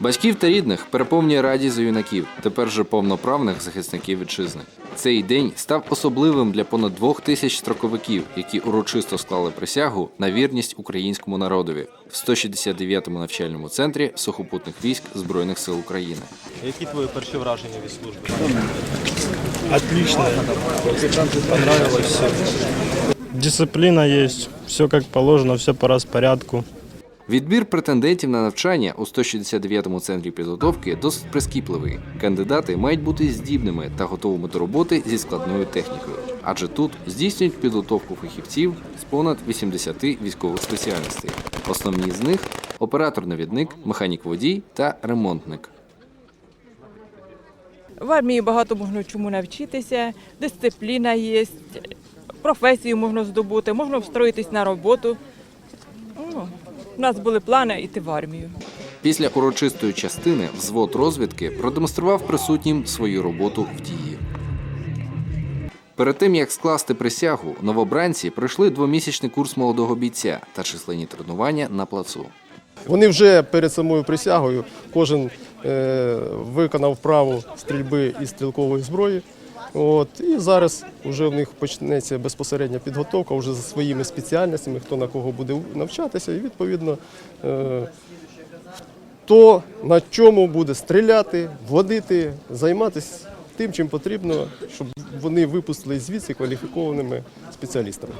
Батьків та рідних переповнює радість за юнаків, тепер же повноправних захисників вітчизни. Цей день став особливим для понад двох тисяч строковиків, які урочисто склали присягу на вірність українському народові в 169-му навчальному центрі сухопутних військ Збройних сил України. Які твої перші враження від служби? Отлично. Понравилось все. Дисциплина есть, все как положено, все по распорядку. Відбір претендентів на навчання у 169-му центрі підготовки досить прискіпливий. Кандидати мають бути здібними та готовими до роботи зі складною технікою, адже тут здійснюють підготовку фахівців з понад 80 військових спеціальностей. Основні з них оператор-навідник, механік-водій та ремонтник. В армії багато можна чому навчитися, дисципліна є, професію можна здобути, можна встроїтись на роботу. У нас були плани йти в армію. Після урочистої частини взвод розвідки продемонстрував присутнім свою роботу в дії. Перед тим як скласти присягу, новобранці пройшли двомісячний курс молодого бійця та численні тренування на плацу. Вони вже перед самою присягою кожен е, виконав право стрільби із стрілкової зброї. От, і зараз вже в них почнеться безпосередня підготовка вже за своїми спеціальностями, хто на кого буде навчатися, і відповідно е, хто на чому буде стріляти, водити, займатися тим, чим потрібно, щоб вони випустили звідси кваліфікованими спеціалістами.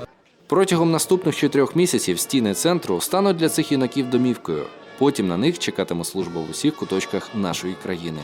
Протягом наступних чотирьох місяців стіни центру стануть для цих юнаків домівкою. Потім на них чекатиме служба в усіх куточках нашої країни.